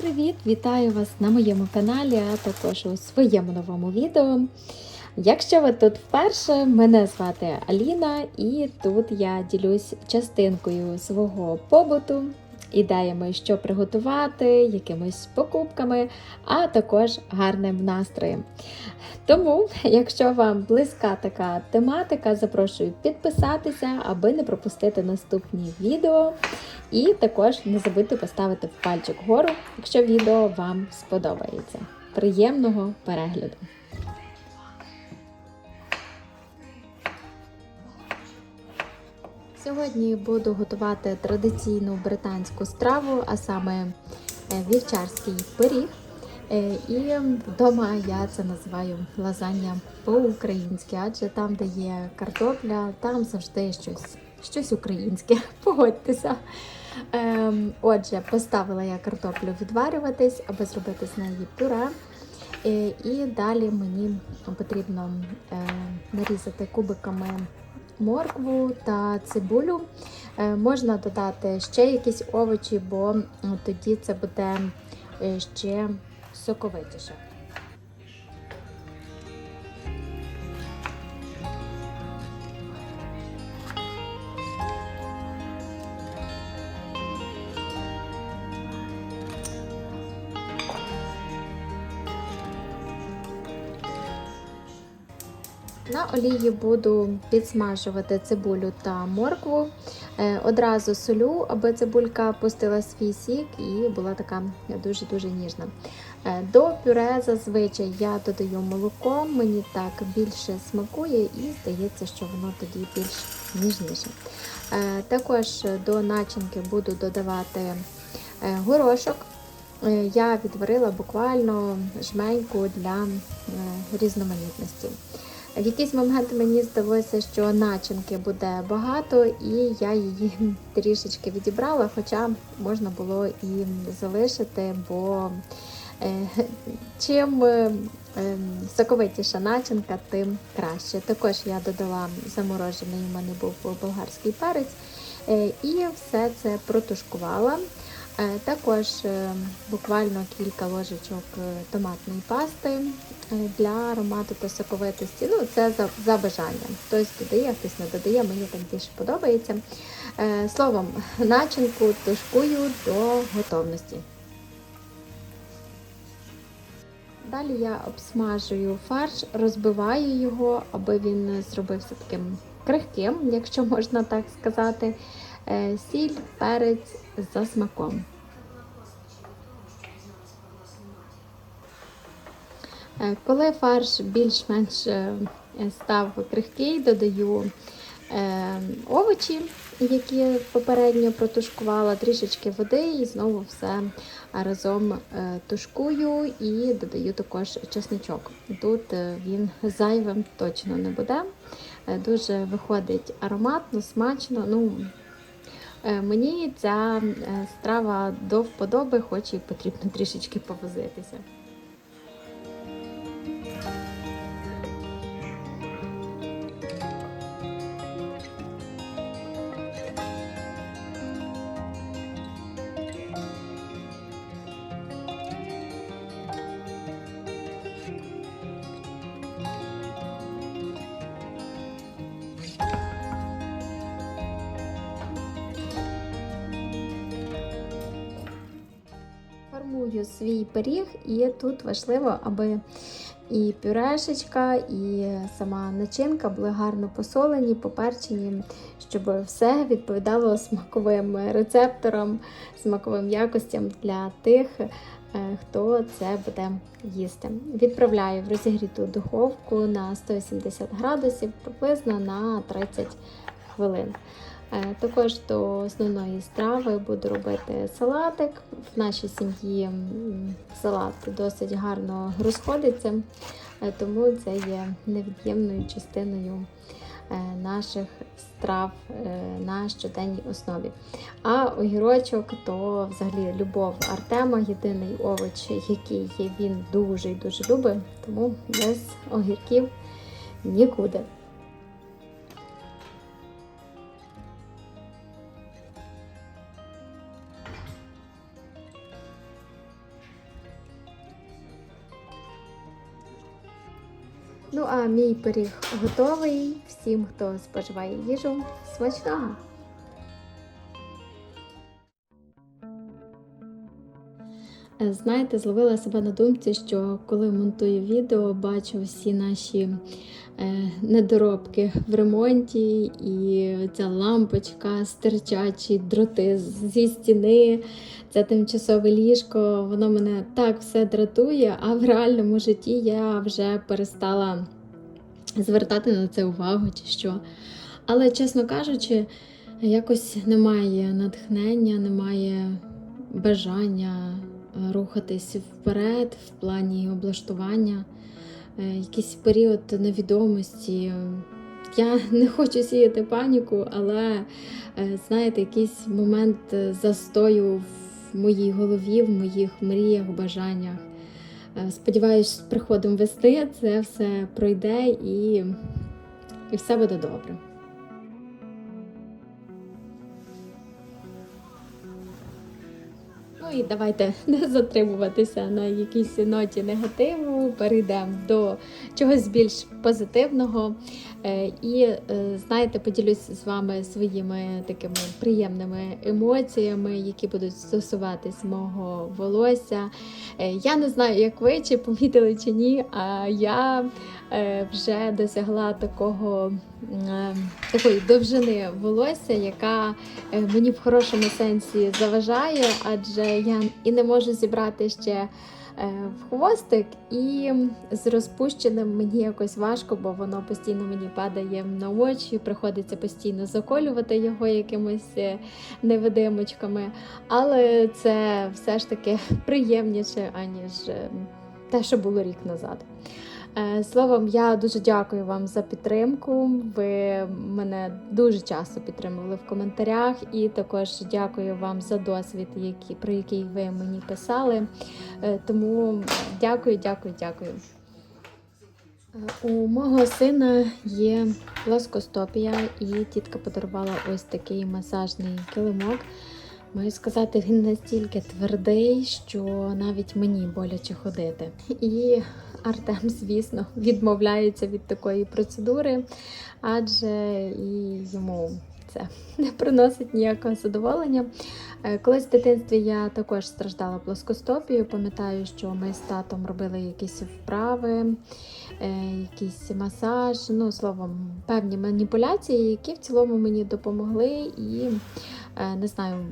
Привіт! Вітаю вас на моєму каналі, а також у своєму новому відео. Якщо ви тут вперше, мене звати Аліна, і тут я ділюсь частинкою свого побуту, ідеями, що приготувати, якимись покупками, а також гарним настроєм. Тому, якщо вам близька така тематика, запрошую підписатися, аби не пропустити наступні відео. І також не забудьте поставити пальчик вгору, якщо відео вам сподобається. Приємного перегляду! Сьогодні буду готувати традиційну британську страву, а саме е, вівчарський пиріг. Е, І вдома я це називаю лазання по-українськи, адже там, де є картопля, там завжди щось, щось українське. Погодьтеся. Ем, Отже, поставила я картоплю відварюватись, аби зробити з неї пюре. Е, І далі мені потрібно нарізати кубиками моркву та цибулю. Е, Можна додати ще якісь овочі, бо тоді це буде е, ще соковитіше. На олії буду підсмажувати цибулю та моркву. Е, Одразу солю, аби цибулька пустила свій сік і була така дуже-дуже ніжна. Е, До пюре зазвичай я додаю молоко, мені так більше смакує і здається, що воно тоді більш ніжніше. Е, Також до начинки буду додавати горошок. Я відварила буквально жменьку для різноманітності. В якийсь момент мені здалося, що начинки буде багато, і я її трішечки відібрала, хоча можна було і залишити, бо е, чим е, е, соковитіша начинка, тим краще. Також я додала заморожений, у мене був болгарський перець, і все це протушкувала. Е, Також е, буквально кілька ложечок е, томатної пасти для аромату та соковитості. Ну, це за, за бажанням. Хтось додає, хтось не додає, мені так більше подобається. Словом, начинку тушкую до готовності. Далі я обсмажую фарш, розбиваю його, аби він зробився таким крихким, якщо можна так сказати. Е, Сіль, перець за смаком. Е, Коли фарш більш-менш е, став крихкий, додаю овочі, які попередньо протушкувала, трішечки води і знову все разом тушкую і додаю також чесничок. Тут він зайвим точно не буде. Дуже виходить ароматно, смачно. Ну, Мені ця е, страва до вподоби, хоч і потрібно трішечки повозитися. Формую свій пиріг, і тут важливо, аби і пюрешечка, і сама начинка були гарно посолені, поперчені, щоб все відповідало смаковим рецепторам, смаковим якостям для тих, е, хто це буде їсти. Відправляю в розігріту духовку на 180 градусів приблизно на 30 хвилин. Е, Також до основної страви буду робити салатик. В нашій сім'ї салат досить гарно розходиться, е, тому це є невід'ємною частиною е, наших страв на щоденній основі. А огірочок то взагалі любов Артема, єдиний овоч, який він дуже і дуже любить, тому без огірків нікуди. Ну а мій пиріг готовий. Всім, хто споживає їжу, смачного! Знаєте, зловила себе на думці, що коли монтую відео, бачу всі наші е, недоробки в ремонті, і ця лампочка, стирчачі дроти зі стіни, це тимчасове ліжко, воно мене так все дратує, а в реальному житті я вже перестала звертати на це увагу чи що. Але, чесно кажучи, якось немає натхнення, немає бажання е, рухатись вперед в плані облаштування, Е, якийсь період невідомості. Я не хочу сіяти паніку, але е, знаєте, якийсь момент застою в моїй голові, в моїх мріях, бажаннях. Е, Сподіваюсь, з приходом весни це все пройде і, і все буде добре. Ну і давайте не затримуватися на якійсь ноті негативу. Перейдемо до чогось більш позитивного. Е, І е, знаєте, поділюсь з вами своїми такими приємними емоціями, які будуть стосуватись мого волосся. Е, Я не знаю, як ви чи помітили чи ні, а я вже досягла такого такої довжини волосся, яка мені в хорошому сенсі заважає, адже я і не можу зібрати ще в хвостик, і з розпущеним мені якось важко, бо воно постійно мені падає на очі, приходиться постійно заколювати його якимось е, невидимочками. Але це все ж таки приємніше, аніж е, те, що було рік назад. Е, Словом, я дуже дякую вам за підтримку. Ви мене дуже часто підтримували в коментарях, і також дякую вам за досвід, який, про який ви мені писали. Е, Тому дякую, дякую, дякую. Е, У мого сина є плоскостопія, і тітка подарувала ось такий масажний килимок. Маю сказати, він настільки твердий, що навіть мені боляче ходити. І Артем, звісно, відмовляється від такої процедури, адже і йому це не приносить ніякого задоволення. Е, Колись в дитинстві я також страждала плоскостопією. Пам'ятаю, що ми з татом робили якісь вправи, е, якийсь масаж, ну словом, певні маніпуляції, які в цілому мені допомогли. І е, не знаю,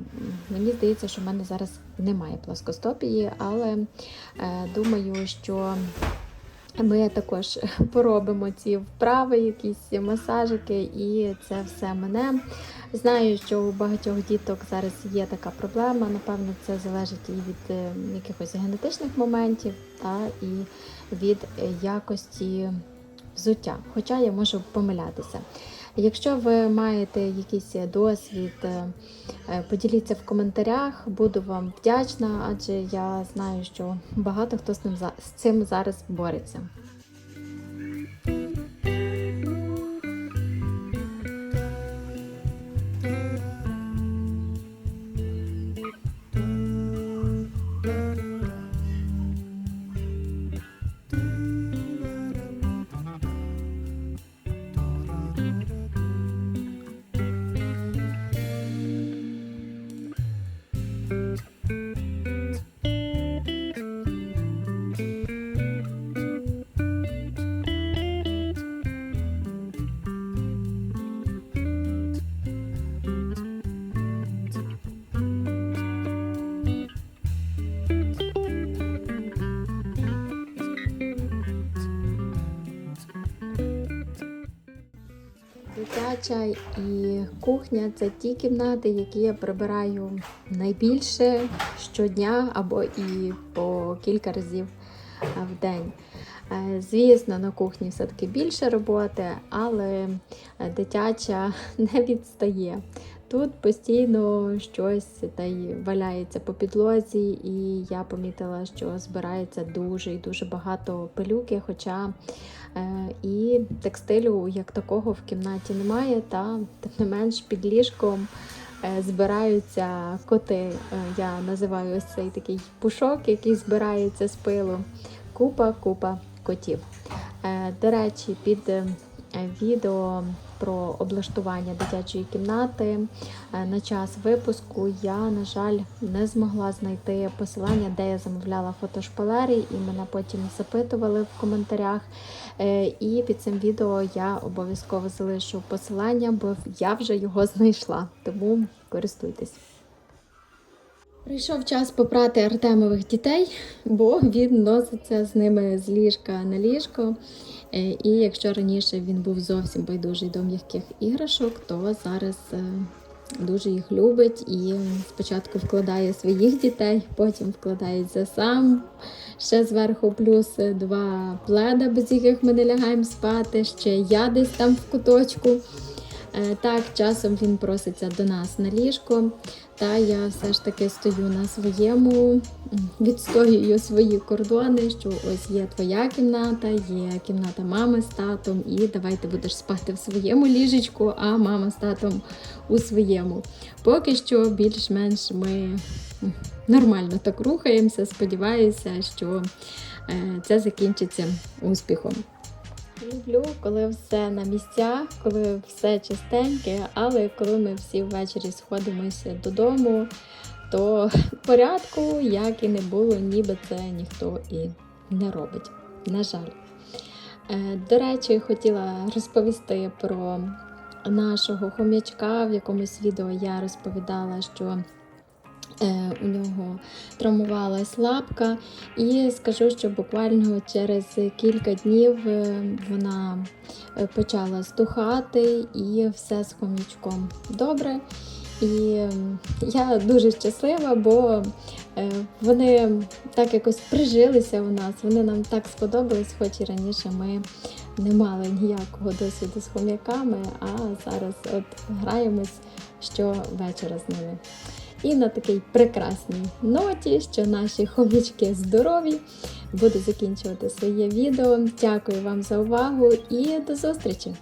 мені здається, що в мене зараз немає плоскостопії, але думаю, що. Ми також поробимо ці вправи, якісь масажики, і це все мене. Знаю, що у багатьох діток зараз є така проблема. Напевно, це залежить і від е, якихось генетичних моментів, та і від е, якості взуття. Хоча я можу помилятися. Якщо ви маєте якийсь досвід, е, е, поділіться в коментарях, буду вам вдячна, адже я знаю, що багато хто з цим зараз бореться. Дитяча і кухня це ті кімнати, які я прибираю найбільше щодня або і по кілька разів в день. Е, Звісно, на кухні все-таки більше роботи, але е, дитяча не відстає. Тут постійно щось та й валяється по підлозі, і я помітила, що збирається дуже і дуже багато пилюки, хоча е, і текстилю як такого в кімнаті немає, та тим не менш під ліжком збираються коти. Я називаю ось цей такий пушок, який збирається з пилу. Купа, купа котів. Е, До речі, під е, відео про облаштування дитячої кімнати е, на час випуску я, на жаль, не змогла знайти посилання, де я замовляла фотошпалери, і мене потім запитували в коментарях. І під цим відео я обов'язково залишу посилання, бо я вже його знайшла. Тому користуйтесь. Прийшов час попрати Артемових дітей, бо він носиться з ними з ліжка на ліжко. Е, І якщо раніше він був зовсім байдужий до м'яких іграшок, то зараз е, дуже їх любить і спочатку вкладає своїх дітей, потім вкладається сам. Ще зверху плюс два пледа, без яких ми не лягаємо спати, ще я десь там в куточку. Е, Так, часом він проситься до нас на ліжко, та я все ж таки стою на своєму, відстоюю свої кордони, що ось є твоя кімната, є кімната мами з татом, і давай ти будеш спати в своєму ліжечку, а мама з татом у своєму. Поки що більш-менш ми нормально так рухаємося. Сподіваюся, що е, це закінчиться успіхом. Люблю, коли все на місцях, коли все чистеньке, але коли ми всі ввечері сходимося додому, то порядку, як і не було, ніби це ніхто і не робить. На жаль. Е, До речі, хотіла розповісти про нашого хом'ячка. В якомусь відео я розповідала, що у нього травмувалась лапка, і скажу, що буквально через кілька днів е, вона е, почала стухати і все з хом'ячком добре. І я дуже щаслива, бо е, вони так якось прижилися у нас, вони нам так сподобались, хоч і раніше ми не мали ніякого досвіду з хом'яками, а зараз от граємось щовечора з ними. І на такій прекрасній ноті, що наші хомячки здорові, буду закінчувати своє відео. Дякую вам за увагу і до зустрічі!